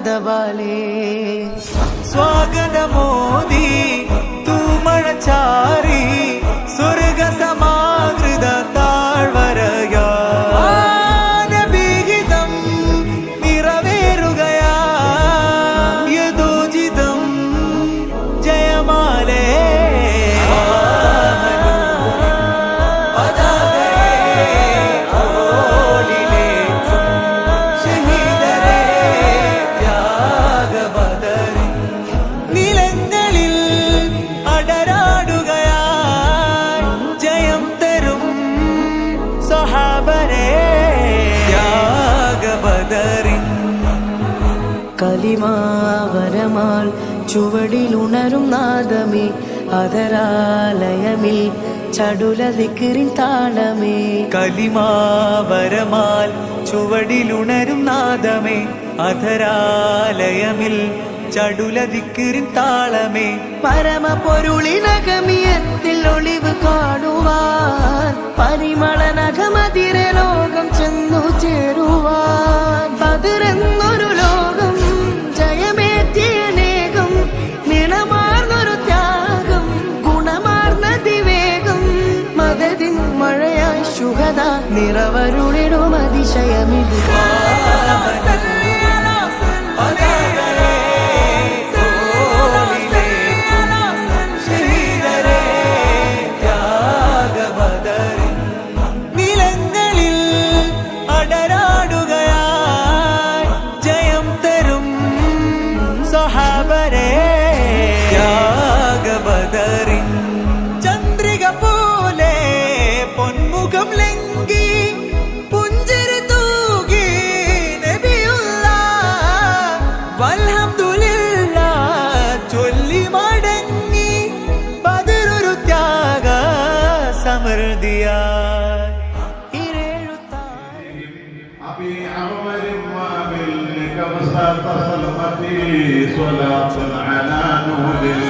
അതവാലേ സ്വാഗതമോദി ത്യാഗബദറിൻ കലിമാവരമാൽ ചുവടിലുണരും നാദമേ അതരാലയമിൽ ചടുലതിക്കിറിൻ താളമേ കലിമാവരമാൽ ചുവടിലുണരും നാദമേ അധരാലയമിൽ ചടുലതിക്കിറിൻ താളമേ. പരമ പൊരുളിനകമിയത്തിൽ ഒളിവ് കാണുവാൻ പരിമള നഖമതിര ലോകം ചെന്നു ചേരുവാൻ. പതിരെന്നൊരു ലോകം ജയമേറ്റിയനേകം നിണമാർന്നൊരു ത്യാഗം ഗുണമാർന്ന ദിവേഗം. മതതിൻ മഴയായി ശുഭത നിറവരുളിടും അതിശയമിത് صلاة على نور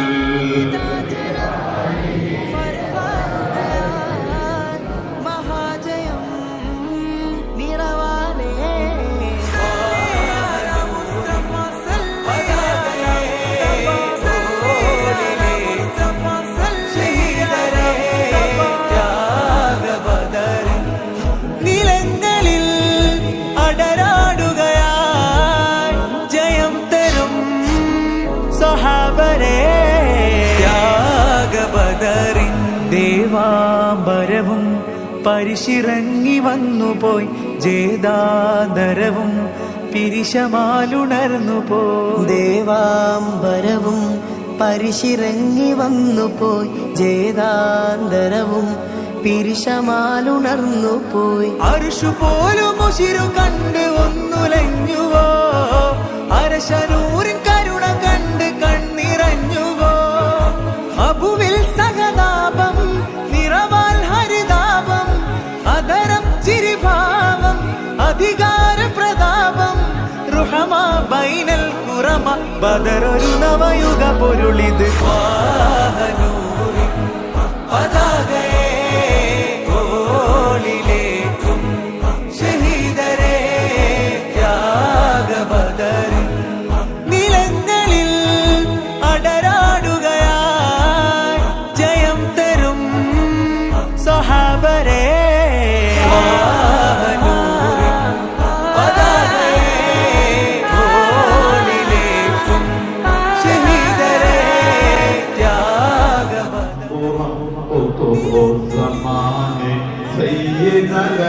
പരിശിറങ്ങി വന്നുപോയി. ജേതാദരവും പിരിശമാലുണർന്നു പോയി. ദേവാംബരവും പരിശിറങ്ങി വന്നുപോയി. ജേതാന്തരവും പിരിശമാലുണർന്നു പോയി. അരുഷു പോലും ഉശിരു കണ്ട് ഒന്നുലഞ്ഞുവോ? അരശനൂരിൻ ബൈനൽ കുറമ ബദറൊരു നവയുഗ പൊരുളിത്. വാഹനൂരി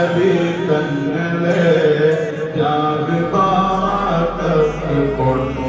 നബി തങ്ങളെ ത്യാഗ പാട്ട കൊണ്ട്